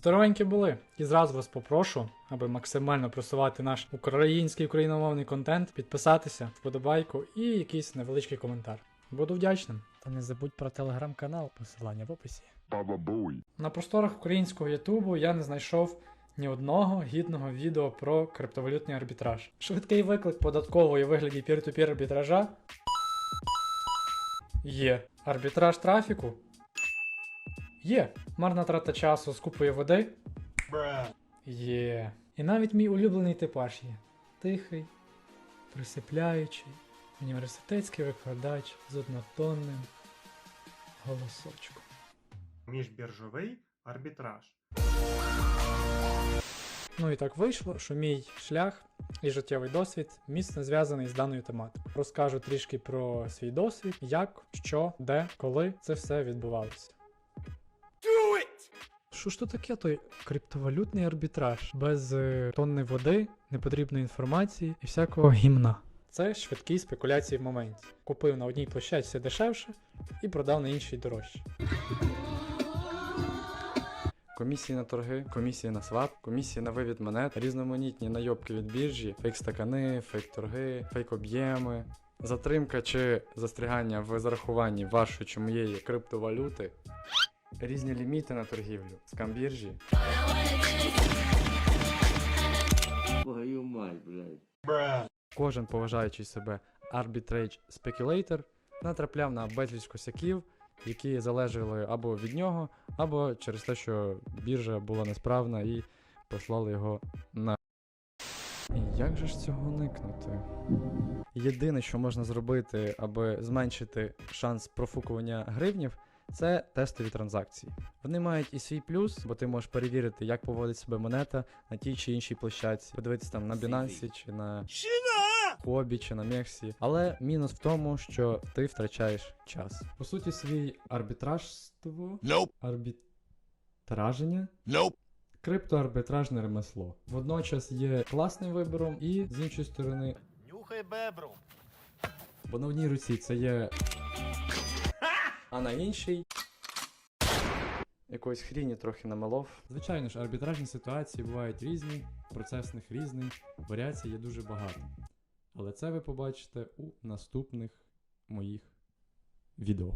Здоровенькі були. І зразу вас попрошу, аби максимально просувати наш український україномовний контент, підписатися, вподобайку і якийсь невеличкий коментар. Буду вдячним. Та не забудь про телеграм-канал, посилання в описі. Booey. На просторах українського Ютубу я не знайшов ні одного гідного відео про криптовалютний арбітраж. Швидкий виклик податкової вигляді пір-ту-пір арбітража. Є. Арбітраж трафіку. Є. Марна трата часу з купою води. Є. І навіть мій улюблений типаж є. Тихий, присипляючий, університетський викладач з однотонним голосочком. Міжбіржовий арбітраж. Ну і так вийшло, що мій шлях і життєвий досвід міцно зв'язаний з даною тематикою. Розкажу трішки про свій досвід, як, що, де, коли це все відбувалося. Що ж то таке той криптовалютний арбітраж без е, тонни води, непотрібної інформації і всякого гімна? Це швидкі спекуляції в моменті. Купив на одній площадці дешевше і продав на іншій дорожче. Комісії на торги, комісії на свап, комісії на вивід монет, різноманітні найобки від біржі, фейк-стакани, фейк-торги, фейк-об'єми, затримка чи застрягання в зарахуванні вашої чи моєї криптовалюти, різні ліміти на торгівлю, Твою мать, блядь. кожен поважаючий себе арбітрейдж спекулейтор натрапляв на безліч косяків, які залежали або від нього, або через те, що біржа була несправна і послали його на. І Як же ж цього уникнути? Єдине, що можна зробити, аби зменшити шанс профукування гривнів, це тестові транзакції. Вони мають і свій плюс, бо ти можеш перевірити, як поводить себе монета на тій чи іншій площадці, подивитися там на Binance чи на Хобі чи на Мексі. Але мінус в тому, що ти втрачаєш час. По суті, свій арбітражство. Nope. Арбітраження. Nope. Криптоарбітражне ремесло. Водночас є класним вибором, і з іншої сторони, Нюхай бебру. бо на одній руці це є. А на іншій. Якоїсь хріні трохи намалов. Звичайно ж, арбітражні ситуації бувають різні, процесних різний, варіацій є дуже багато. Але це ви побачите у наступних моїх відео.